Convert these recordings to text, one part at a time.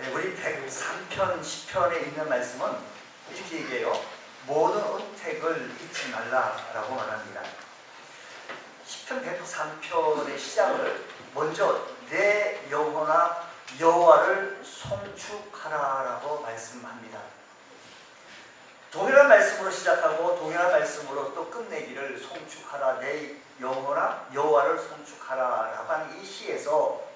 네, 우리 103편 10편에 있는 말씀은 이렇게 얘기해요. 모든 은택을 잊지 말라라고 말합니다. 10편 103편의 시작을 먼저 내 영혼아 여호와를 송축하라라고 말씀합니다. 동일한 말씀으로 시작하고 동일한 말씀으로 또 끝내기를 송축하라 내 영혼아 여호와를 송축하라라고 하는 이 시에서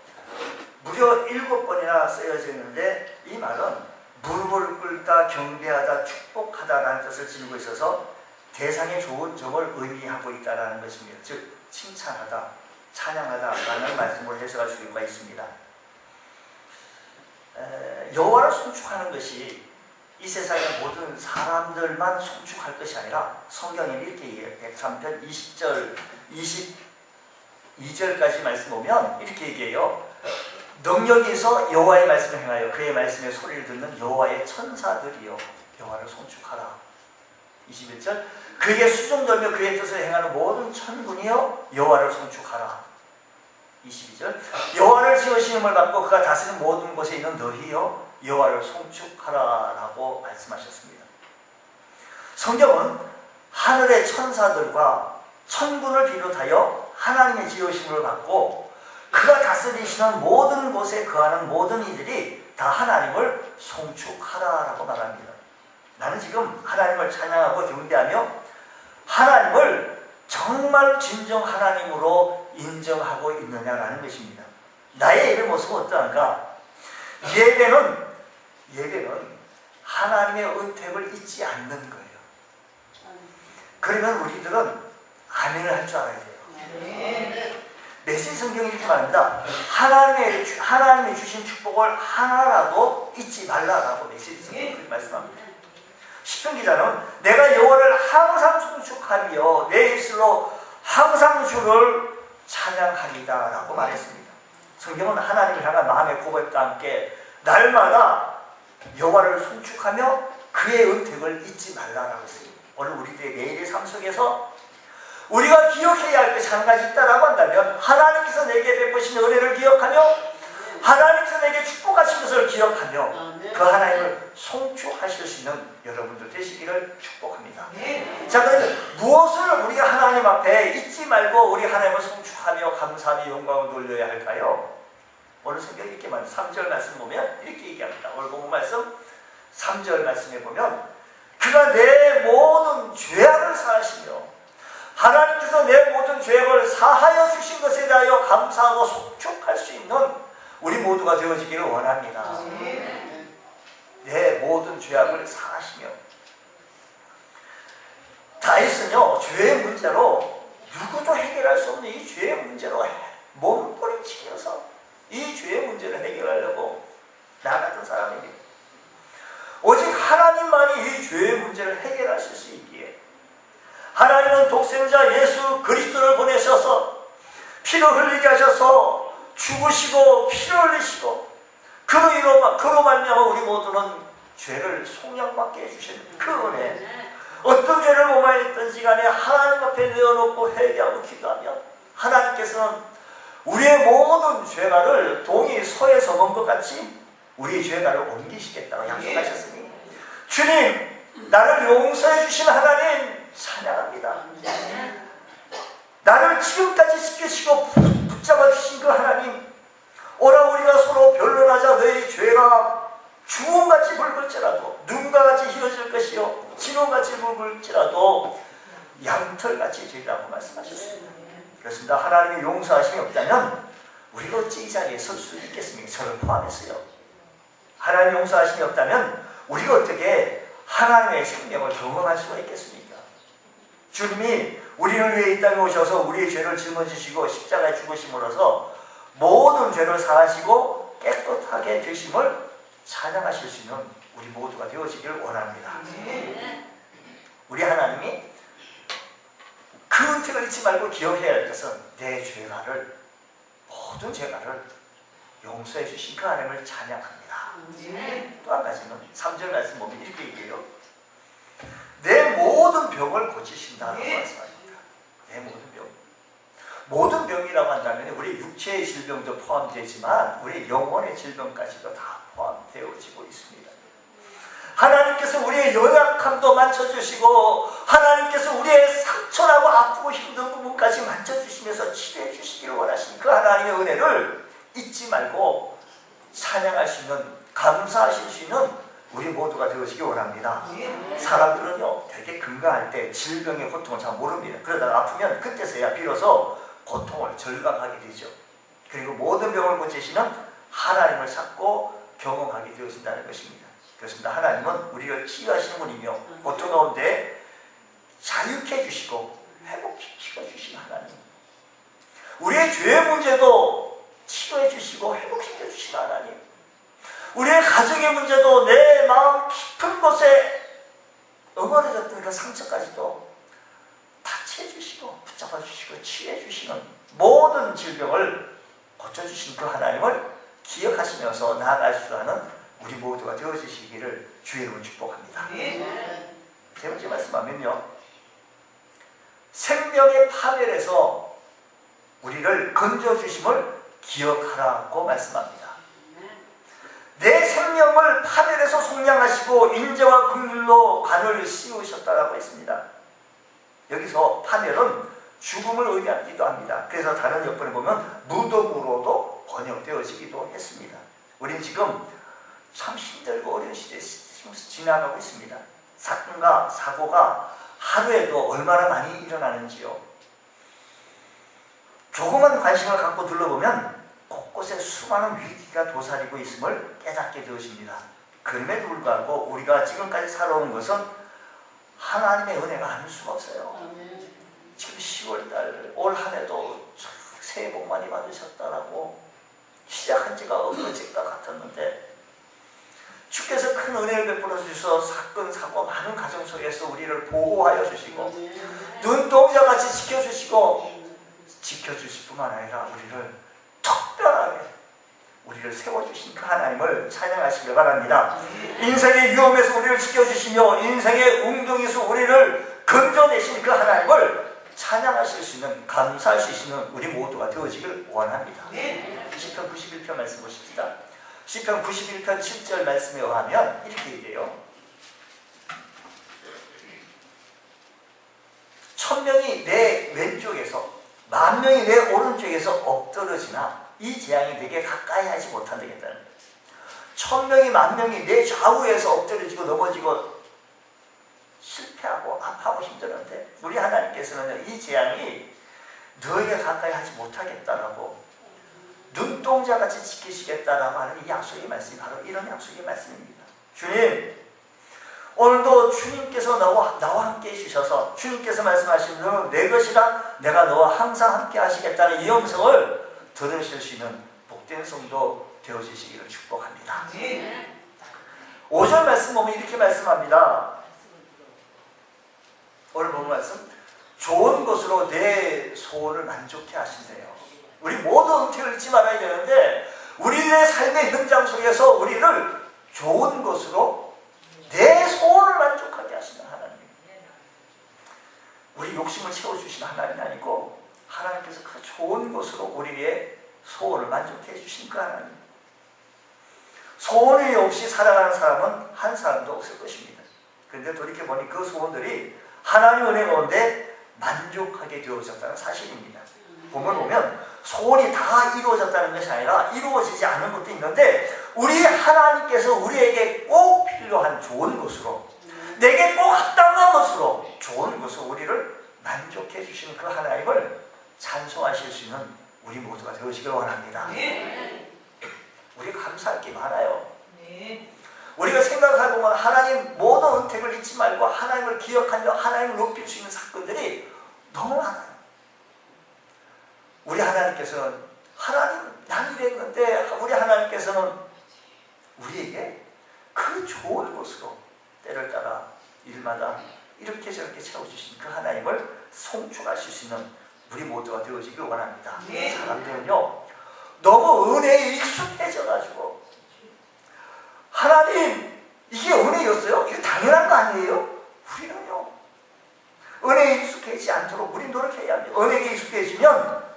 무려 일곱 번이나 쓰여져 있는데 이 말은 무릎을 꿇다 경배하다 축복하다라는 뜻을 지니고 있어서 대상의 좋은 점을 의미하고 있다라는 것입니다. 즉 칭찬하다, 찬양하다라는 말씀으로 해석할 수가 있습니다. 에, 여호와를 송축하는 것이 이 세상의 모든 사람들만 송축할 것이 아니라 성경에 이렇게 얘기해요. 103편 20절, 22절까지 말씀 보면 이렇게 얘기해요. 있어 여호와의 말씀을 행하여 그의 말씀에 소리를 듣는 여호와의 천사들이요 여호와를 송축하라. 21절 그에게 수종들며 그의 뜻을 행하는 모든 천군이요 여호와를 송축하라. 22절 여호와를 지으심을 받고 그가 다스리는 모든 곳에 있는 너희요 여호와를 송축하라라고 말씀하셨습니다. 성경은 하늘의 천사들과 천군을 비롯하여 하나님의 지으심을 받고 그가 다스리시는 모든 곳에 거하는 모든 이들이 다 하나님을 송축하라라고 말합니다. 나는 지금 하나님을 찬양하고 경배하며 하나님을 정말 진정 하나님으로 인정하고 있느냐라는 것입니다. 나의 예배 모습은 어떠한가? 예배는 예배는 하나님의 은택을 잊지 않는 거예요. 그러면 우리들은 아멘을 할 줄 알아야 돼요. 메시지 성경이 이렇게 말합니다. 하나님의, 주- 하나님이 주신 축복을 하나라도 잊지 말라라고 메시지 성경이 그렇게 말씀합니다. 시편 기자는 내가 여호와를 항상 송축하며 내 입술로 항상 주를 찬양하리다라고 말했습니다. 성경은 하나님을 향한 마음의 고백과 함께 날마다 여호와를 송축하며 그의 은택을 잊지 말라라고 했습니다. 오늘 우리들의 매일의 삶 속에서 우리가 기억해야 할 것이 한 가지 있다라고 한다면 하나님께서 내게 베푸신 은혜를 기억하며 하나님께서 내게 축복하신 것을 기억하며 그 하나님을 송축하실 수 있는 여러분들 되시기를 축복합니다. 자, 그러면 무엇을 우리가 하나님 앞에 잊지 말고 우리 하나님을 송축하며 감사하며 영광을 돌려야 할까요? 오늘 성경 이렇게 말 3절 말씀 보면 이렇게 얘기합니다. 오늘 본문 말씀 3절 말씀에 보면 그가 내 모든 죄악을 사하시며 하나님께서 내 모든 죄악을 사하여 주신 것에 대하여 감사하고 송축할 수 있는 우리 모두가 되어지기를 원합니다. 내 모든 죄악을 사하시며 다윗은요 죄의 문제로 누구도 해결할 수 없는 이 죄의 문제로 몸부림치면서 이 죄의 문제를 해결하려고 나갔던 사람입니다. 오직 하나님만이 이 죄의 문제를 해결하실 수 있기에 하나님은 독생자 예수 그리스도를 보내셔서 피를 흘리게 하셔서 죽으시고 피를 흘리시고 그로 이로 그로 말미암아 우리 모두는 죄를 속량받게 해주신 그 은혜. 어떤 죄를 오마했든지 간에 하나님 앞에 내어놓고 회개하고 기도하면 하나님께서는 우리의 모든 죄가를 동이 서에 서본 것 같이 우리의 죄가를 옮기시겠다고 약속하셨으니 주님 나를 용서해 주신 하나님 찬양합니다. 나를 지금까지 지키시고 붙잡아 주신 그 하나님 오라 우리가 서로 변론하자 너희 죄가 주홍같이 붉을지라도 눈과 같이 휘어질 것이요 진홍같이 붉을지라도 양털같이 되리라고 말씀하셨습니다. 그렇습니다. 하나님의 용서하심이 없다면 우리가 어찌 이 자리에 설 수 있겠습니까? 저를 포함해서요. 하나님의 용서하심이 없다면 우리가 어떻게 하나님의 생명을 경험할 수가 있겠습니까? 주님이 우리를 위해 이 땅에 오셔서 우리의 죄를 짊어지시고 십자가에 죽으심으로써 모든 죄를 사하시고 깨끗하게 되심을 찬양하실 수 있는 우리 모두가 되어지기를 원합니다. 우리 하나님이 그 은택을 잊지 말고 기억해야 할 것은 내 죄가를 모든 죄가를 용서해 주신 그 하나님을 찬양합니다. 또 한 가지는 3절 말씀 보면 이렇게 얘기해요. 내 모든 병을 고치신다고 말씀합니다. 내 모든 병. 모든 병이라고 한다면 우리 육체의 질병도 포함되지만 우리 영혼의 질병까지도 다 포함됩니다. 되어지고 있습니다. 하나님께서 우리의 연약함도 만져주시고 하나님께서 우리의 상처나고 아프고 힘든 부분까지 만져주시면서 치료해 주시기를 원하신 그 하나님의 은혜를 잊지 말고 있는 감사하실 수 있는 우리 모두가 되어지기 원합니다. 사람들은요 되게 건강할 때 질병의 고통을 잘 모릅니다. 그러다가 아프면 그때서야 비로소 고통을 절감하게 되죠. 그리고 모든 병을 고치시는 하나님을 찾고 경험하게 되어진다는 것입니다. 그렇습니다. 하나님은 우리를 치유하시는 분이며 고통 가운데 자유케 해주시고 회복시켜 주신 하나님. 우리의 죄 문제도 치료해 주시고 회복시켜 주신 하나님. 우리의 가정의 문제도 내 마음 깊은 곳에 응어려졌던 그 상처까지도 다치해 주시고 붙잡아 주시고 치유해 주시는 모든 질병을 고쳐주신 그 하나님을 기억하시면서 나아갈 수 있는 우리 모두가 되어주시기를 주의 이름으로 축복합니다. 세 번째 말씀하면요. 생명의 파멸에서 우리를 건져주심을 기억하라고 말씀합니다. 내 생명을 파멸에서 속량하시고 인재와 긍휼로 관을 씌우셨다라고 했습니다. 여기서 파멸은 죽음을 의미하기도 합니다. 그래서 다른 역번에 보면 무덤으로도 번역되어지기도 했습니다. 우리는 지금 참 힘들고 어려운 시대에 지나가고 있습니다. 사건과 사고가 하루에도 얼마나 많이 일어나는지요. 조그만 관심을 갖고 둘러보면 곳곳에 수많은 위기가 도사리고 있음을 깨닫게 되어집니다. 그럼에도 불구하고 우리가 지금까지 살아온 것은 하나님의 은혜가 아닐 수가 없어요. 지금 10월달 올 한 해도 새해 복 많이 받으셨다라고 시작한 지가 엊그제가 같았는데 주께서 큰 은혜를 베풀어 주셔서 사건 사고 많은 가정 속에서 우리를 보호하여 주시고 눈동자같이 지켜주시고 지켜주실 뿐만 아니라 우리를 우리를 세워주신 그 하나님을 찬양하시길 바랍니다. 인생의 위험에서 우리를 지켜주시며 인생의 웅덩이에서 우리를 건져내신 그 하나님을 찬양하실 수 있는 감사할 수 있는 우리 모두가 되어지길 원합니다. 시편 91편 말씀 보십시다. 시편 91편 7절 말씀에 의하면 이렇게 얘기해요. 천명이 내 왼쪽에서 만 명이 내 오른쪽에서 엎드러지나 이 재앙이 내게 가까이 하지 못한다겠다는 거예요. 천 명이 만 명이 내 좌우에서 엎드려지고 넘어지고 실패하고 아파하고 힘들었는데 우리 하나님께서는 이 재앙이 너에게 가까이 하지 못하겠다라고 눈동자같이 지키시겠다라고 하는 이 약속의 말씀이 바로 이런 약속의 말씀입니다. 주님, 오늘도 주님께서 나와, 나와 함께 해주셔서 주님께서 말씀하신 너는 내 것이라 내가 너와 항상 함께 하시겠다는 이 음성을 들으실 수 있는 복된 성도 되어지시기를 축복합니다. 5절 말씀 보면 이렇게 말씀합니다. 오늘 본 말씀 좋은 것으로 내 소원을 만족해 하신대요. 우리 모두 은퇴를 잊지 말아야 되는데 우리의 삶의 현장 속에서 우리를 좋은 것으로 내 소원을 만족하게 하시는 하나님. 우리 욕심을 채워주신 하나님이 아니고 좋은 것으로 우리의 소원을 만족해 주신 그 하나님. 소원이 없이 살아가는 사람은 한 사람도 없을 것입니다. 그런데 돌이켜보니 그 소원들이 하나님 은혜 가운데 만족하게 되어졌다는 사실입니다. 보면 보면 소원이 다 이루어졌다는 것이 아니라 이루어지지 않은 것도 있는데 우리 하나님께서 우리에게 꼭 필요한 좋은 것으로 내게 꼭 합당한 것으로 좋은 것으로 우리를 만족해 주시는 그 하나님을 찬송하실 수 있는 우리 모두가 되시길 원합니다. 우리 감사할 게 많아요. 우리가 생각해보면 하나님 모든 은택을 잊지 말고 하나님을 기억하며 하나님을 높일 수 있는 사건들이 너무 많아요. 우리 하나님께서는 하나님 난 이랬는데 우리 하나님께서는 우리에게 그 좋은 곳으로 때를 따라 일마다 이렇게 저렇게 채워주신 그 하나님을 송축하실 수 있는 우리 모두가 되어지길 원합니다. 네. 사람들은요 너무 은혜에 익숙해져가지고 하나님 이게 은혜였어요? 이거 당연한 거 아니에요? 우리는요 은혜에 익숙해지지 않도록 우리 노력해야 합니다. 은혜에 익숙해지면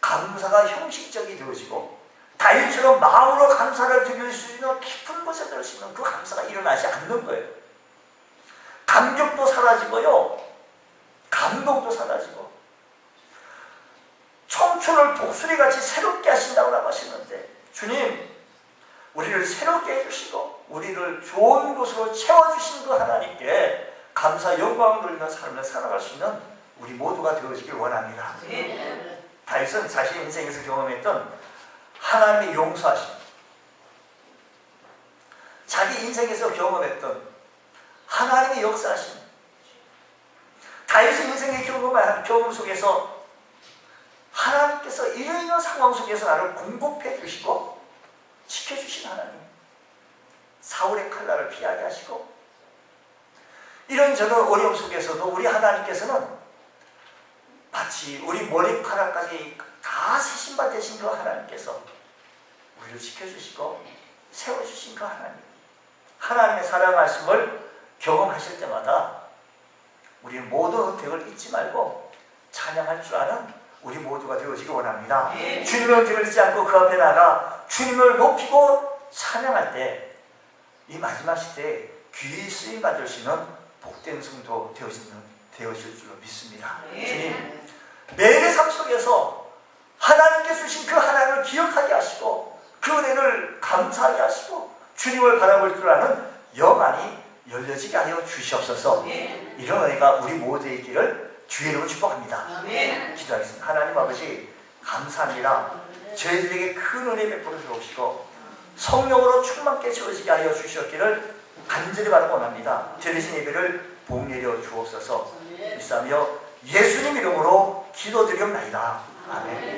감사가 형식적이 되어지고 다윗처럼 마음으로 감사를 드릴 수 있는 깊은 곳에 들을 수 있는 그 감사가 일어나지 않는 거예요. 감격도 사라지고요. 감동도 사라지고 청춘을 독수리같이 새롭게 하신다고 하시는데 주님 우리를 새롭게 해주시고 우리를 좋은 곳으로 채워주신 그 하나님께 감사 영광을 돌리는 삶을 살아갈 수 있는 우리 모두가 되어지길 원합니다. 다윗은 자신 인생에서 경험했던 하나님의 용서하심 자기 인생에서 경험했던 하나님의 역사하심 다윗의 인생의 경험, 경험 속에서 하나님께서 이런 상황 속에서 나를 공급해 주시고 지켜주신 하나님 사울의 칼날을 피하게 하시고 이런저런 어려움 속에서도 우리 하나님께서는 마치 우리 머리카락까지 다 세신바 되신 그 하나님께서 우리를 지켜주시고 세워주신 그 하나님 하나님의 사랑 말씀을 경험하실 때마다 우리 모든 혜택을 잊지 말고 찬양할 줄 아는 우리 모두가 되어지기 원합니다. 주님을 들지 않고 그 앞에 나가 주님을 높이고 찬양할 때 이 마지막 시대에 귀히 쓰임 받을 수 있는 복된 성도 되어지는 되어질 줄로 믿습니다. 주님 매일의 삶 속에서 하나님께 주신 그 하나님을 기억하게 하시고 그 은혜를 감사하게 하시고 주님을 바라볼 줄 아는 영안이 열려지게 하여 주시옵소서. 이런 은혜가 우리 모두의 있기를 주의 이름으로 축복합니다. 기도하겠습니다. 하나님 아버지 감사합니다. 저희들에게 큰 은혜 베풀어 주옵시고 성령으로 충만케 채워지게 하여 주시옵기를 간절히 바라고 원합니다. 들으신 예배를 복 내려 주옵소서. 일사며 예수님 이름으로 기도드리옵나이다. 아멘.